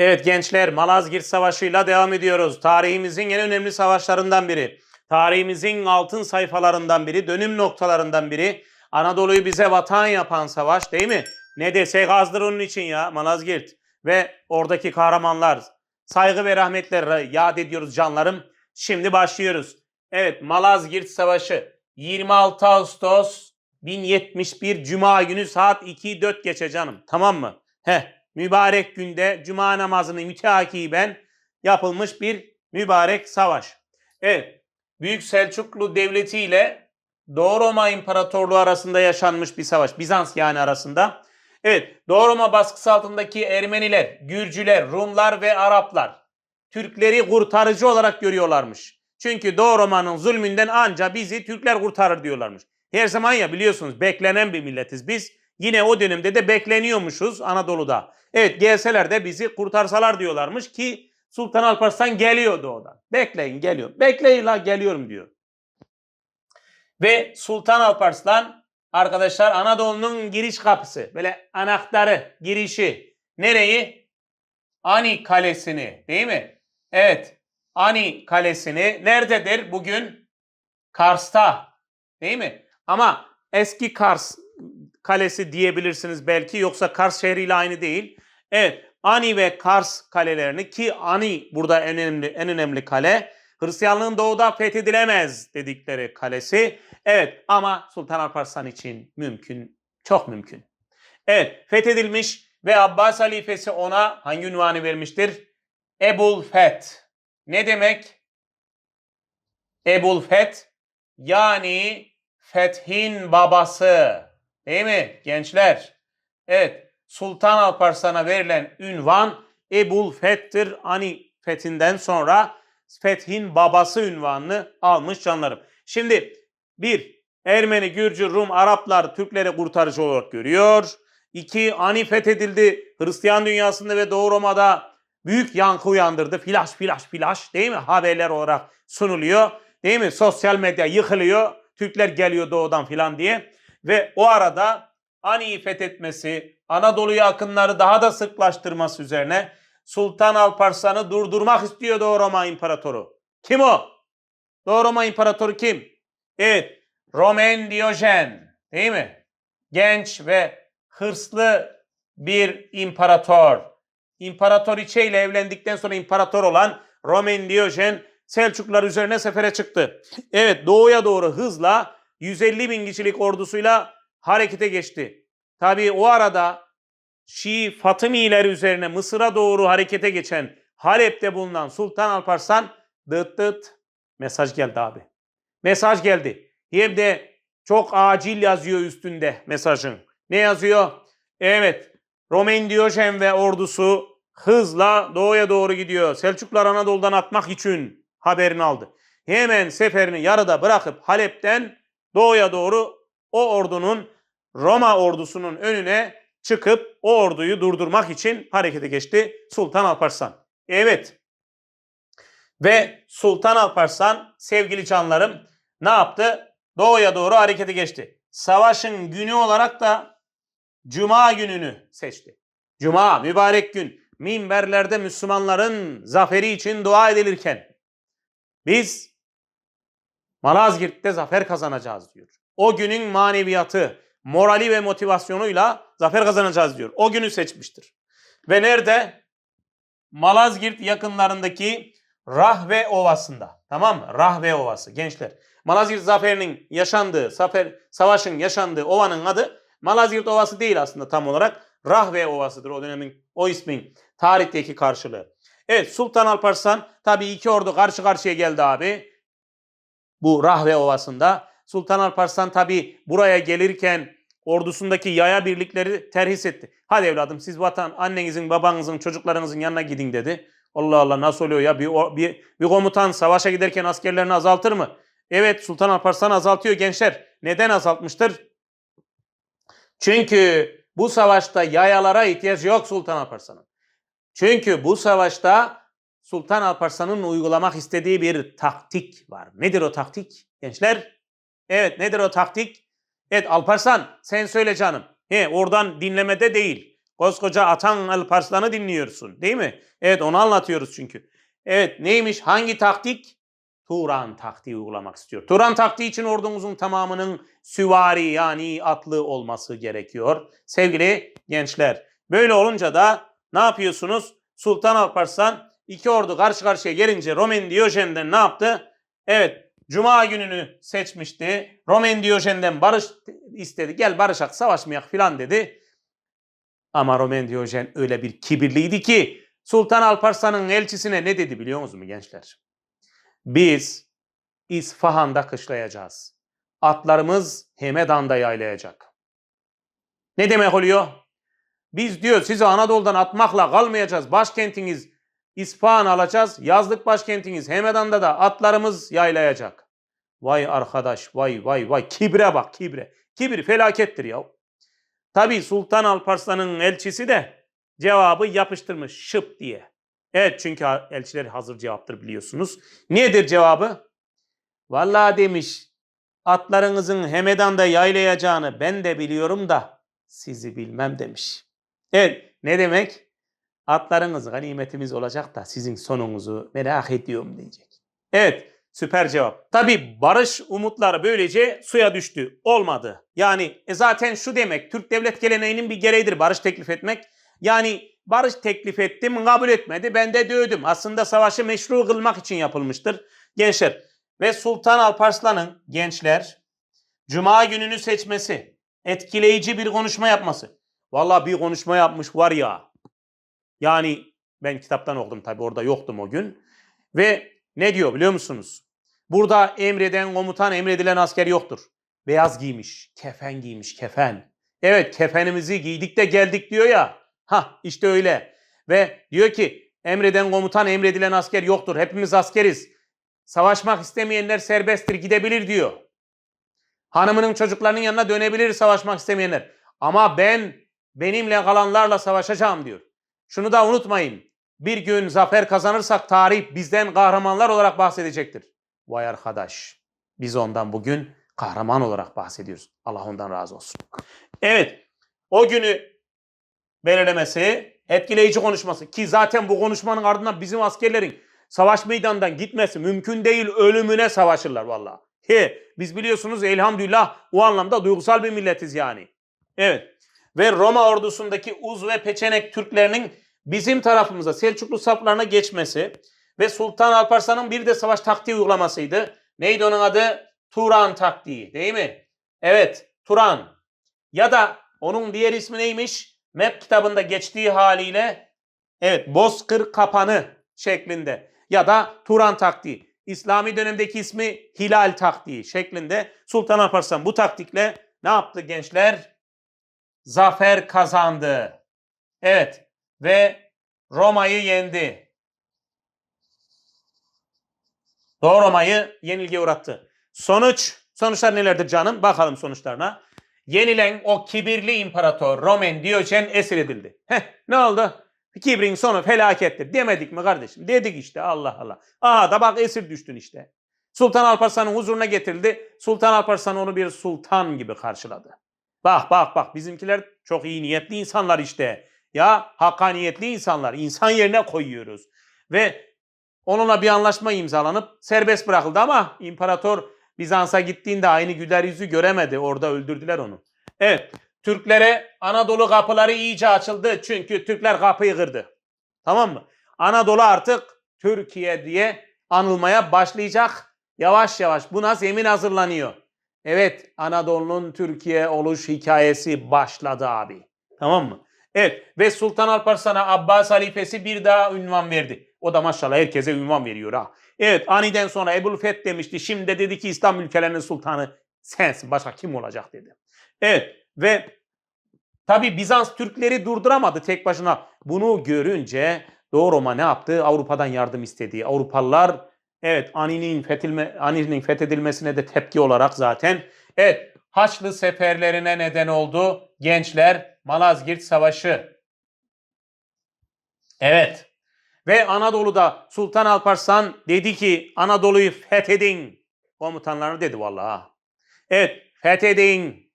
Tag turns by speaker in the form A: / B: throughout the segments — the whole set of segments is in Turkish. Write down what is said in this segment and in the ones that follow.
A: Evet gençler Malazgirt Savaşı'yla devam ediyoruz. Tarihimizin en önemli savaşlarından biri. Tarihimizin altın sayfalarından biri, dönüm noktalarından biri. Anadolu'yu bize vatan yapan savaş değil mi? Ne desek azdır onun için ya Malazgirt. Ve oradaki kahramanlar. Saygı ve rahmetler yad ediyoruz canlarım. Şimdi başlıyoruz. Evet Malazgirt Savaşı 26 Ağustos 1071 Cuma günü saat 2-4 geçe canım. Tamam mı? Heh mübarek günde cuma namazını müteakiben yapılmış bir mübarek savaş. Evet, Büyük Selçuklu Devleti ile Doğu Roma İmparatorluğu arasında yaşanmış bir savaş. Bizans yani arasında. Evet, Doğu Roma baskısı altındaki Ermeniler, Gürcüler, Rumlar ve Araplar Türkleri kurtarıcı olarak görüyorlarmış. Çünkü Doğu Roma'nın zulmünden anca bizi Türkler kurtarır diyorlarmış. Her zaman ya biliyorsunuz beklenen bir milletiz biz. Yine o dönemde de bekleniyormuşuz Anadolu'da. Evet gelseler de bizi kurtarsalar diyorlarmış ki Sultan Alparslan geliyor doğudan. Bekleyin geliyor. Bekleyin la geliyorum diyor. Ve Sultan Alparslan arkadaşlar Anadolu'nun giriş kapısı. Böyle anahtarı, girişi. Nereyi? Ani Kalesi'ni değil mi? Evet. Ani Kalesi'ni nerededir bugün? Kars'ta. Değil mi? Ama eski Kars kalesi diyebilirsiniz belki yoksa Kars şehriyle aynı değil. Evet Ani ve Kars kalelerini ki Ani burada en önemli en önemli kale Hristiyanlığın doğuda fethedilemez dedikleri kalesi. Evet ama Sultan Alparslan için mümkün, çok mümkün. Evet fethedilmiş ve Abbas halifesi ona hangi ünvanı vermiştir? Ebul Feth. Ne demek? Ebul Feth yani Fethin babası. Değil mi gençler? Evet Sultan Alparslan'a verilen ünvan Ebul Feth'tir. Ani fethinden sonra Fethin babası ünvanını almış canlarım. Şimdi bir Ermeni, Gürcü, Rum, Araplar Türkleri kurtarıcı olarak görüyor. İki Ani fethedildi. Hristiyan dünyasında ve Doğu Roma'da büyük yankı uyandırdı. Flash flash flash değil mi? Haberler olarak sunuluyor. Değil mi? Sosyal medya yıkılıyor. Türkler geliyor doğudan filan diye. Ve o arada Ani'yi fethetmesi, Anadolu'ya akınları daha da sıklaştırması üzerine Sultan Alparslan'ı durdurmak istiyor Doğu Roma İmparatoru. Kim o? Doğu Roma İmparatoru kim? Evet, Roman Diyojen değil mi? Genç ve hırslı bir imparator. İmparatoriçe ile evlendikten sonra imparator olan Roman Diyojen Selçuklular üzerine sefere çıktı. Evet doğuya doğru hızla 150 bin kişilik ordusuyla harekete geçti. Tabi o arada Şii Fatımiler üzerine Mısır'a doğru harekete geçen Halep'te bulunan Sultan Alparslan dıt dıt mesaj geldi abi. Mesaj geldi. Hem de çok acil yazıyor üstünde mesajın. Ne yazıyor? Evet Roman Diyojen ve ordusu hızla doğuya doğru gidiyor. Selçuklar Anadolu'dan atmak için haberini aldı. Hemen seferini yarıda bırakıp Halep'ten doğuya doğru o ordunun Roma ordusunun önüne çıkıp o orduyu durdurmak için harekete geçti Sultan Alparslan. Evet. Ve Sultan Alparslan sevgili canlarım ne yaptı? Doğuya doğru harekete geçti. Savaşın günü olarak da Cuma gününü seçti. Cuma mübarek gün minberlerde Müslümanların zaferi için dua edilirken biz Malazgirt'te zafer kazanacağız diyor. O günün maneviyatı, morali ve motivasyonuyla zafer kazanacağız diyor. O günü seçmiştir. Ve nerede? Malazgirt yakınlarındaki Rahve Ovası'nda. Tamam mı? Rahve Ovası gençler. Malazgirt zaferinin yaşandığı, zafer, savaşın yaşandığı ovanın adı Malazgirt Ovası değil aslında tam olarak. Rahve Ovası'dır o dönemin, o ismin tarihteki karşılığı. Evet Sultan Alparslan tabii iki ordu karşı karşıya geldi abi. Bu Rahve Ovası'nda. Sultan Alparslan tabi buraya gelirken ordusundaki yaya birlikleri terhis etti. Hadi evladım siz vatan annenizin, babanızın, çocuklarınızın yanına gidin dedi. Allah Allah nasıl oluyor ya bir, bir, bir komutan savaşa giderken askerlerini azaltır mı? Evet Sultan Alparslan azaltıyor gençler. Neden azaltmıştır? Çünkü bu savaşta yayalara ihtiyaç yok Sultan Alparslan'ın. Çünkü bu savaşta Sultan Alparslan'ın uygulamak istediği bir taktik var. Nedir o taktik gençler? Evet nedir o taktik? Evet Alparslan sen söyle canım. He oradan dinlemede değil. Koskoca Atan Alparslan'ı dinliyorsun değil mi? Evet onu anlatıyoruz çünkü. Evet neymiş? Hangi taktik? Turan taktiği uygulamak istiyor. Turan taktiği için ordumuzun tamamının süvari yani atlı olması gerekiyor. Sevgili gençler. Böyle olunca da ne yapıyorsunuz? Sultan Alparslan iki ordu karşı karşıya gelince Roman Diyojen'den ne yaptı? Evet Cuma gününü seçmişti. Roman Diyojen'den barış istedi. Gel barışak savaşmayak filan dedi. Ama Roman Diyojen öyle bir kibirliydi ki Sultan Alparslan'ın elçisine ne dedi biliyor musunuz gençler? Biz İsfahan'da kışlayacağız. Atlarımız Hemedan'da yaylayacak. Ne demek oluyor? Biz diyor sizi Anadolu'dan atmakla kalmayacağız. Başkentiniz İsfahan alacağız. Yazlık başkentiniz Hemedan'da da atlarımız yaylayacak. Vay arkadaş vay vay vay kibre bak kibre. Kibir felakettir ya. Tabi Sultan Alparslan'ın elçisi de cevabı yapıştırmış şıp diye. Evet çünkü elçiler hazır cevaptır biliyorsunuz. Nedir cevabı? Vallahi demiş atlarınızın Hemedan'da yaylayacağını ben de biliyorum da sizi bilmem demiş. Evet ne demek? Atlarınız ganimetimiz olacak da sizin sonunuzu merak ediyorum diyecek. Evet süper cevap. Tabi barış umutları böylece suya düştü. Olmadı. Yani e zaten şu demek Türk devlet geleneğinin bir gereğidir barış teklif etmek. Yani barış teklif ettim kabul etmedi ben de dövdüm. Aslında savaşı meşru kılmak için yapılmıştır. Gençler ve Sultan Alparslan'ın gençler Cuma gününü seçmesi, etkileyici bir konuşma yapması. Vallahi bir konuşma yapmış var ya. Yani ben kitaptan okudum tabii orada yoktum o gün. Ve ne diyor biliyor musunuz? Burada emreden komutan, emredilen asker yoktur. Beyaz giymiş, kefen giymiş, kefen. Evet kefenimizi giydik de geldik diyor ya. Ha işte öyle. Ve diyor ki emreden komutan, emredilen asker yoktur. Hepimiz askeriz. Savaşmak istemeyenler serbesttir, gidebilir diyor. Hanımının çocuklarının yanına dönebilir savaşmak istemeyenler. Ama ben benimle kalanlarla savaşacağım diyor. Şunu da unutmayın. Bir gün zafer kazanırsak tarih bizden kahramanlar olarak bahsedecektir. Vay arkadaş. Biz ondan bugün kahraman olarak bahsediyoruz. Allah ondan razı olsun. Evet. O günü belirlemesi, etkileyici konuşması ki zaten bu konuşmanın ardından bizim askerlerin savaş meydanından gitmesi mümkün değil. Ölümüne savaşırlar vallahi. He, biz biliyorsunuz elhamdülillah o anlamda duygusal bir milletiz yani. Evet. Ve Roma ordusundaki Uz ve Peçenek Türklerinin bizim tarafımıza Selçuklu saflarına geçmesi ve Sultan Alparslan'ın bir de savaş taktiği uygulamasıydı. Neydi onun adı? Turan taktiği değil mi? Evet Turan. Ya da onun diğer ismi neymiş? Map kitabında geçtiği haliyle evet Bozkır Kapanı şeklinde ya da Turan taktiği. İslami dönemdeki ismi Hilal taktiği şeklinde Sultan Alparslan bu taktikle ne yaptı gençler? Zafer kazandı. Evet ve Roma'yı yendi. Doğu Roma'yı yenilgiye uğrattı. Sonuç, sonuçlar nelerdir canım? Bakalım sonuçlarına. Yenilen o kibirli imparator Roman Diyojen esir edildi. Heh, ne oldu? Kibrin sonu felakettir. Demedik mi kardeşim? Dedik işte Allah Allah. Aha da bak esir düştün işte. Sultan Alparslan'ın huzuruna getirildi. Sultan Alparslan onu bir sultan gibi karşıladı. Bak bak bak bizimkiler çok iyi niyetli insanlar işte. Ya hakkaniyetli insanlar. İnsan yerine koyuyoruz. Ve onunla bir anlaşma imzalanıp serbest bırakıldı ama imparator Bizans'a gittiğinde aynı güler yüzü göremedi. Orada öldürdüler onu. Evet. Türklere Anadolu kapıları iyice açıldı. Çünkü Türkler kapıyı kırdı. Tamam mı? Anadolu artık Türkiye diye anılmaya başlayacak. Yavaş yavaş buna zemin hazırlanıyor. Evet Anadolu'nun Türkiye oluş hikayesi başladı abi. Tamam mı? Evet ve Sultan Alparslan'a Abbas halifesi bir daha ünvan verdi. O da maşallah herkese ünvan veriyor ha. Evet aniden sonra Ebul Feth demişti. Şimdi de dedi ki İslam ülkelerinin sultanı sensin. Başka kim olacak dedi. Evet ve tabi Bizans Türkleri durduramadı tek başına. Bunu görünce Doğu Roma ne yaptı? Avrupa'dan yardım istedi. Avrupalılar evet Ani'nin fethedilme, Ani'nin fethedilmesine de tepki olarak zaten evet Haçlı seferlerine neden oldu. Gençler Malazgirt Savaşı. Evet. Ve Anadolu'da Sultan Alparslan dedi ki Anadolu'yu fethedin. Komutanlarına dedi vallahi. Evet fethedin.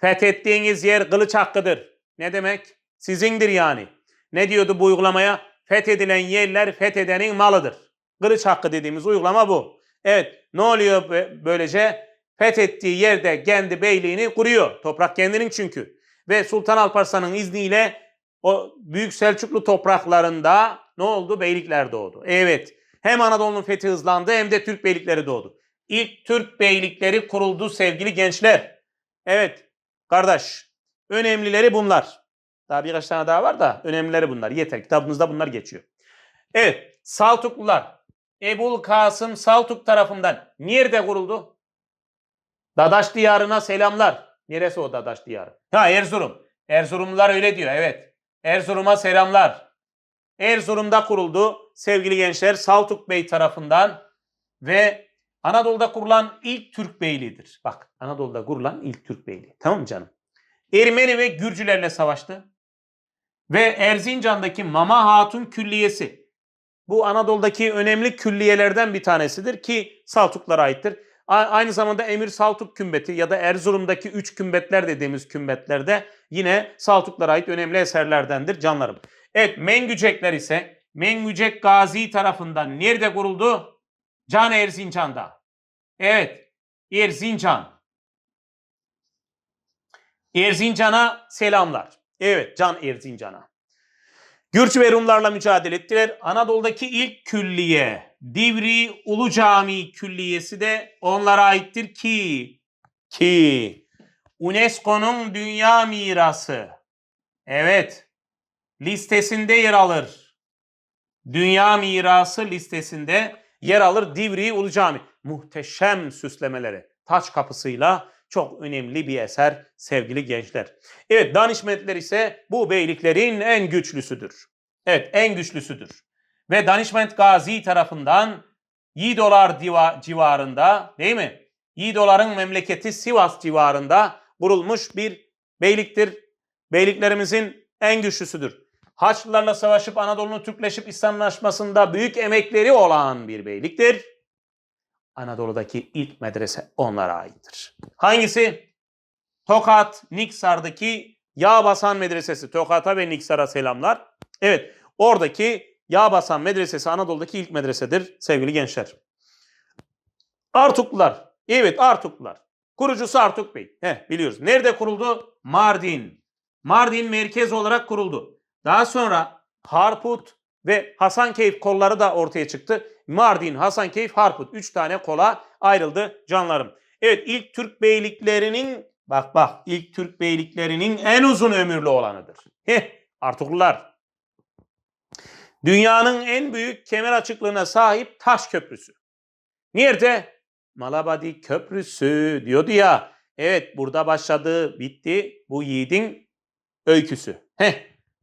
A: Fethettiğiniz yer kılıç hakkıdır. Ne demek? sizindir yani. Ne diyordu bu uygulamaya? Fethedilen yerler fethedenin malıdır. Kılıç hakkı dediğimiz uygulama bu. Evet ne oluyor bö- böylece? Fethettiği yerde kendi beyliğini kuruyor. Toprak kendinin çünkü. Ve Sultan Alparslan'ın izniyle o Büyük Selçuklu topraklarında ne oldu? Beylikler doğdu. Evet. Hem Anadolu'nun fethi hızlandı hem de Türk beylikleri doğdu. İlk Türk beylikleri kuruldu sevgili gençler. Evet kardeş önemlileri bunlar. Daha birkaç tane daha var da önemlileri bunlar. Yeter kitabımızda bunlar geçiyor. Evet Saltuklular Ebul Kasım Saltuk tarafından nerede kuruldu? Dadaş diyarına selamlar. Neresi o Dadaş diyarı? Ha Erzurum. Erzurumlular öyle diyor evet. Erzurum'a selamlar. Erzurum'da kuruldu sevgili gençler Saltuk Bey tarafından ve Anadolu'da kurulan ilk Türk beyliğidir. Bak Anadolu'da kurulan ilk Türk beyliği. Tamam mı canım? Ermeni ve Gürcülerle savaştı. Ve Erzincan'daki Mama Hatun Külliyesi. Bu Anadolu'daki önemli külliyelerden bir tanesidir ki Saltuklara aittir. Aynı zamanda Emir Saltuk kümbeti ya da Erzurum'daki üç kümbetler dediğimiz kümbetlerde yine Saltuklara ait önemli eserlerdendir canlarım. Evet Mengücekler ise Mengücek Gazi tarafından nerede kuruldu? Can Erzincan'da. Evet Erzincan. Erzincan'a selamlar. Evet Can Erzincan'a. Gürç ve Rumlarla mücadele ettiler. Anadolu'daki ilk külliye Divri Ulu Cami Külliyesi de onlara aittir ki ki UNESCO'nun Dünya Mirası evet listesinde yer alır. Dünya Mirası listesinde yer alır Divri Ulu Cami. Muhteşem süslemeleri taç kapısıyla çok önemli bir eser sevgili gençler. Evet danişmentler ise bu beyliklerin en güçlüsüdür. Evet en güçlüsüdür. Ve danişment Gazi tarafından Yiğdolar diva, civarında değil mi? Yiğdoların memleketi Sivas civarında kurulmuş bir beyliktir. Beyliklerimizin en güçlüsüdür. Haçlılarla savaşıp Anadolu'nun Türkleşip İslamlaşmasında büyük emekleri olan bir beyliktir. Anadolu'daki ilk medrese onlara aittir. Hangisi? Tokat, Niksar'daki Yağbasan Medresesi. Tokat'a ve Niksar'a selamlar. Evet, oradaki Yağbasan Medresesi Anadolu'daki ilk medresedir sevgili gençler. Artuklular. Evet, Artuklular. Kurucusu Artuk Bey. Heh, biliyoruz. Nerede kuruldu? Mardin. Mardin merkez olarak kuruldu. Daha sonra Harput ve Hasankeyf kolları da ortaya çıktı. Mardin, Hasankeyf, Harput. Üç tane kola ayrıldı canlarım. Evet ilk Türk beyliklerinin bak bak ilk Türk beyliklerinin en uzun ömürlü olanıdır. Heh Artuklular. Dünyanın en büyük kemer açıklığına sahip taş köprüsü. Nerede? Malabadi Köprüsü diyordu ya. Evet burada başladı bitti bu yiğidin öyküsü. Heh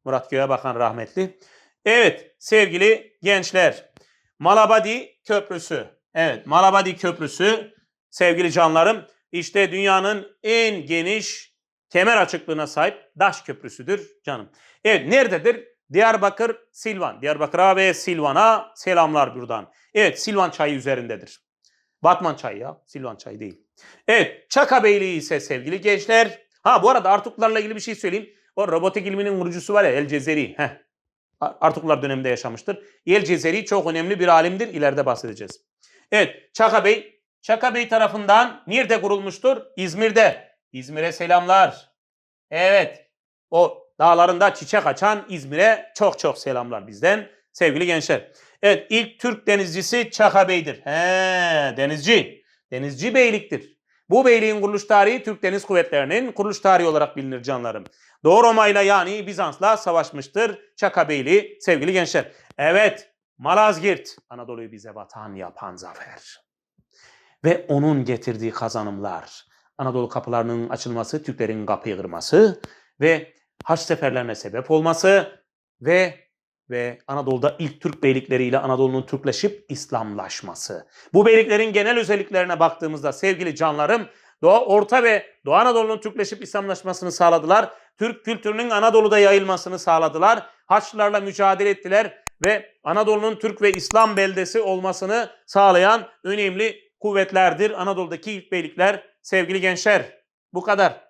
A: Murat Göğe Bakan rahmetli. Evet sevgili gençler. Malabadi Köprüsü. Evet Malabadi Köprüsü sevgili canlarım işte dünyanın en geniş kemer açıklığına sahip Daş Köprüsü'dür canım. Evet nerededir? Diyarbakır, Silvan. Diyarbakır'a ve Silvan'a selamlar buradan. Evet Silvan çayı üzerindedir. Batman çayı ya. Silvan çayı değil. Evet Çaka Beyliği ise sevgili gençler. Ha bu arada Artuklarla ilgili bir şey söyleyeyim. O robotik ilminin kurucusu var ya El Cezeri. Heh. Artuklar döneminde yaşamıştır. El Cezeri çok önemli bir alimdir. İleride bahsedeceğiz. Evet Çaka Bey. Çaka Bey tarafından nerede kurulmuştur? İzmir'de. İzmir'e selamlar. Evet. O dağlarında çiçek açan İzmir'e çok çok selamlar bizden sevgili gençler. Evet ilk Türk denizcisi Çaka Bey'dir. He, denizci. Denizci beyliktir. Bu beyliğin kuruluş tarihi Türk Deniz Kuvvetleri'nin kuruluş tarihi olarak bilinir canlarım. Doğu Roma ile yani Bizans'la savaşmıştır Çaka Beyliği sevgili gençler. Evet Malazgirt Anadolu'yu bize vatan yapan zafer. Ve onun getirdiği kazanımlar. Anadolu kapılarının açılması, Türklerin kapıyı kırması ve haç seferlerine sebep olması ve ve Anadolu'da ilk Türk beylikleriyle Anadolu'nun Türkleşip İslamlaşması. Bu beyliklerin genel özelliklerine baktığımızda sevgili canlarım Doğu, Orta ve Doğu Anadolu'nun Türkleşip İslamlaşmasını sağladılar. Türk kültürünün Anadolu'da yayılmasını sağladılar. Haçlılarla mücadele ettiler ve Anadolu'nun Türk ve İslam beldesi olmasını sağlayan önemli kuvvetlerdir. Anadolu'daki ilk beylikler sevgili gençler. Bu kadar.